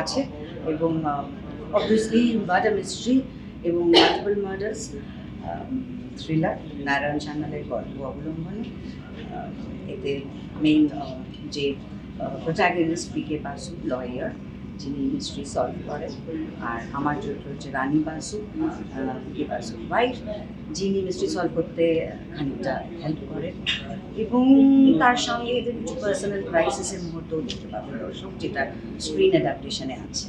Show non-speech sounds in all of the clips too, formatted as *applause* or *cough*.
আছে এবং obviously murder mystery এবং মাল্টিপল মার্ডার্স থ্রিলার নারায়ণ সান্যালের গল্প অবলম্বনে এতে মেইন যে protagonist P K Basu lawyer যিনি মিস্ট্রি সলভ করেন, আর আমার চরিত্র হচ্ছে Rani Basu P K Basu wife যিনি মিস্ট্রি সলভ করতে খানিকটা হেল্প করেন। এবং তার সঙ্গে এদের কিছু পার্সোনাল ক্রাইসিসের মুহূর্তও দেখতে পাবেন দর্শক যেটা স্ক্রিন অ্যাডাপ্টেশনে আছে।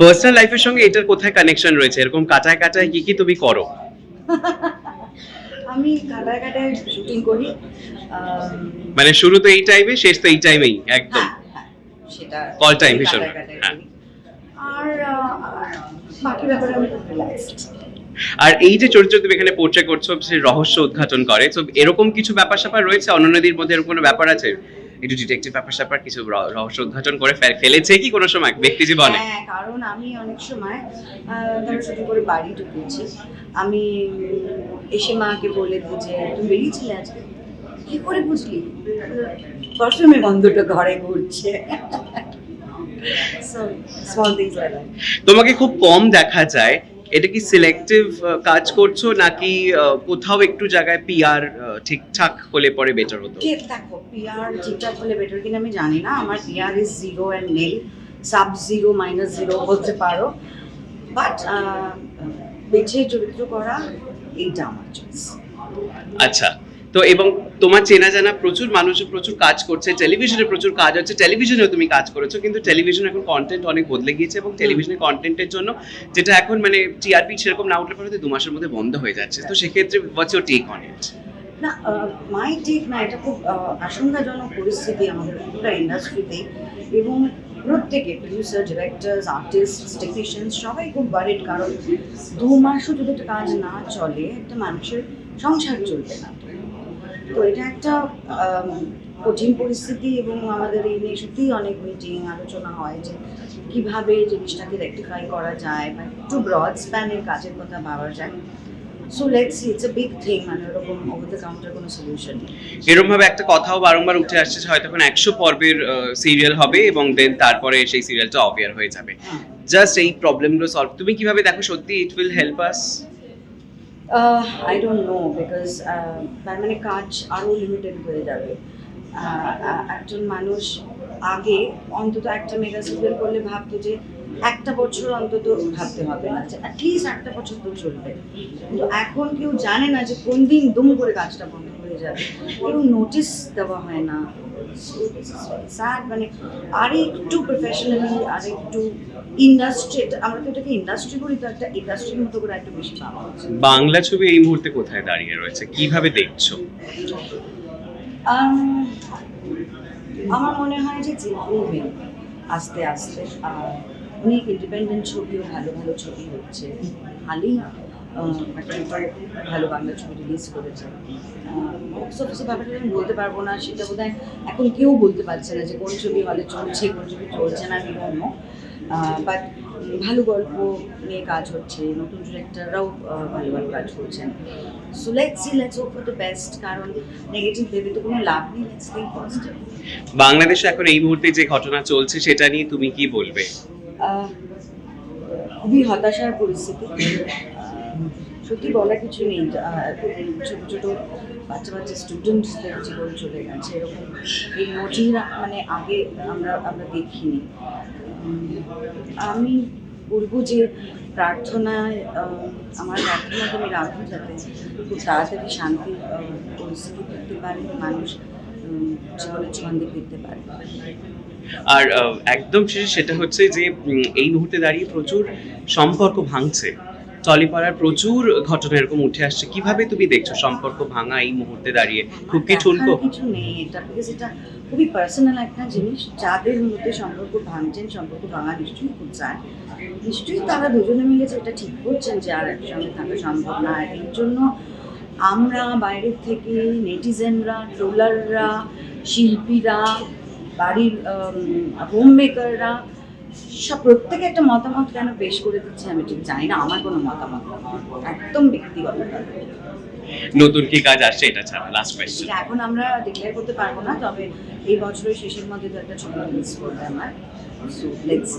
পার্সোনাল লাইফের সঙ্গে এটার কোথায় কানেকশন রয়েছে? এরকম কাটায় কাটায় কি কি তুমি করো? *laughs* আমি কাটায় কাটায় শুটিং করি। মানে শুরু তো এই টাইমে শেষ তো এই টাইমেই একদম হ্যাঁ, হ্যাঁ, সেটা Call টাইম হ্যাঁ। করি। আর বাকি ব্যাপারে আমি খুব রিল্যাক্সড আর এই যে চরিত্র তুমি এখানে পোর্ট্রে করছ সে রহস্য উদ্ঘাটন করে। তো এরকম কিছু ব্যাপার স্যাপার রয়েছে অনন্যদের মধ্যে এরকম কোনো ব্যাপার আছে? একটু ডিটেকটিভ ব্যাপার স্যাপার কিছু রহস্য উদ্ঘাটন করে ফেলেছে কি কোনো সময় ব্যক্তি জীবনে? হ্যাঁ কারণ আমি অনেক সময় ধরো শুধু করে বাড়ি ঢুকেছি। আমি এসে মাকে বলে দিই যে তুমি বেরিয়েছিলে আজকে? কি করে বুঝলি? পারফিউমের গন্ধটা ঘরে ঘুরছে। *laughs* তোমাকে খুব কম দেখা যায়। এটা কি সিলেক্টিভ কাজ করছ নাকি কোথাও একটু জায়গায় পিআর ঠিকঠাক হলে পরে বেটার হতো? দেখো পিআর ঠিকঠাক হলে বেটার কিনা আমি জানি না। আমার PR is zero and nil sub zero minus zero বলতে পারো। বাট বেছে চরিত্র করা এইটা আমার চয়েস আচ্ছা তো এবং তোমার চেনা জানা প্রচুর মানুষ প্রচুর কাজ করছে টেলিভিশনে প্রচুর কাজ হচ্ছে টেলিভিশনেও তুমি কাজ করেছ কিন্তু টেলিভিশন এখন কন্টেন্ট অনেক বদলে গিয়েছে এবং টেলিভিশনের কন্টেন্টের জন্য যেটা এখন মানে টিআরপি সেরকম না উঠলে পরে দু মাসের মধ্যে বন্ধ হয়ে যাচ্ছে। তো সেক্ষেত্রে what's your take on it না মাই ঠিক না এটা খুব আশঙ্কাজনক পরিস্থিতি আমাদের পুরো ইন্ডাস্ট্রিতে এবং প্রত্যেকে প্রডিউসার ডিরেক্টরস আর্টিস্ট টেকনিশিয়ান সবাই খুব বারিড কারণ দু মাসও যদি একটা কাজ না চলে একটা মানুষের সংসার চলবে না। তো এটা একটা কঠিন পরিস্থিতি এবং আমাদের এই নিয়ে সত্যিই অনেক মিটিং আলোচনা হয় যে কীভাবে জিনিসটাকে রেক্টিফাই করা যায় বা একটু ব্রড স্প্যানের কাজের কথা ভাবা যায়। So let's see it's a big thing মানে ওরকম ওভার দ্য কাউন্টার কোনো সলিউশন এরকম ভাবে একটা কথাও বারংবার উঠে আসছে যে হয়তো এখন একশো পর্বের সিরিয়াল হবে এবং দেন তারপরে সেই সিরিয়ালটা অফিয়ার হয়ে যাবে। হ্যাঁ। জাস্ট এই প্রবলেমগুলো সলভ তুমি কীভাবে দেখো সত্যি it will help us I don't know because তার মানে কাজ আরও লিমিটেড হয়ে যাবে। একজন মানুষ আগে অন্তত একটা মেগা সিরিয়াল করলে ভাবতো যে একটা বছর অন্তত ভাবতে হবে না যে অ্যাটলিস্ট একটা বছর তো চলবে। কিন্তু এখন কেউ জানে না যে কোন দিন দুম করে কাজটা বন্ধ হয়ে যাবে। কেউ নোটিস দেওয়া হয় না। স্যাড মানে আরেকটু প্রফেশনালি আরেকটু ইন্ডাস্ট্রি আমরা তো এটাকে ইন্ডাস্ট্রি করি তো একটা ইন্ডাস্ট্রির মতো করে একটু বেশি বাংলা ছবি এই মুহূর্তে কোথায় দাঁড়িয়ে রয়েছে? কীভাবে দেখছ? আম, আমার মনে হয় যে আস্তে আস্তে আর অনেক ইন্ডিপেন্ডেন্ট ছবিও ভালো ভালো ছবি হচ্ছে। হালেই আহ, ভালো বাংলা ছবি রিলিজ করেছে। বক্স অফিসের ব্যাপারটা আমি বলতে পারব না সেটা বোধ এখন কেউ বলতে পারছে না যে কোন ছবি হলে চলছে কোন ছবি চলছে না বিভিন্ন বাট ভালো গল্প নিয়ে কাজ হচ্ছে নতুন ডিরেক্টররাও ভালো ভালো কাজ করছেন। So let's see let's hope for the best কারণ নেগেটিভ ভেবে তো কোনো লাভ নেই লেটস থিঙ্ক পজিটিভ বাংলাদেশে এখন এই মুহূর্তে যে ঘটনা চলছে সেটা নিয়ে তুমি কি বলবে? খুবই হতাশার পরিস্থিতি। সত্যি বলার কিছু নেই ছোট ছোট বাচ্চা বাচ্চা স্টুডেন্টসদের জীবন চলে গেছে, এরকম এই মোটেই না- মানে আগে আমরা আমরা দেখিনি। আমি বলব যে প্রার্থনায় আমার প্রার্থনা তুমি রাখো যাতে খুব তাড়াতাড়ি শান্তি পরিস্থিতি ফিরতে পারে, মানুষ জীবনের ছন্দে ফিরতে পারে। আর একদম শেষে সেটা হচ্ছে যে এই মুহূর্তে দাঁড়িয়ে প্রচুর সম্পর্ক ভাঙছে। টলিপাড়ার প্রচুর ঘটনা এরকম উঠে আসছে। কীভাবে তুমি দেখছ সম্পর্ক ভাঙা এই মুহূর্তে দাঁড়িয়ে? খুব কি দেখার ঠুনকো? কিছু নেই এটা বিকজ এটা খুবই পার্সোনাল একটা জিনিস। যাদের মধ্যে সম্পর্ক ভাঙছেন সম্পর্ক ভাঙা নিশ্চয়ই খুব চায় নিশ্চয়ই তারা দুজনে মিলে এটা ঠিক করছেন যে আর একসঙ্গে থাকা সম্ভব না। আর এর জন্য আমরা বাইরের থেকে নেটিজেনরা ট্রোলাররা শিল্পীরা বাড়ির হোম মেকাররা সব প্রত্যেকে একটা মতামত কেন পেশ করে দিচ্ছে আমি ঠিক জানি না আমার কোনো মতামত না। একদম ব্যক্তিগত নতুন কি কাজ আসছে? এটা ছাড়া লাস্ট কোয়েশ্চেন এখন আমরা ডিক্লেয়ার করতে পারব না তবে এই বছরের শেষের মধ্যে তো একটা ছবি রিলিজ করবে আমার। So let's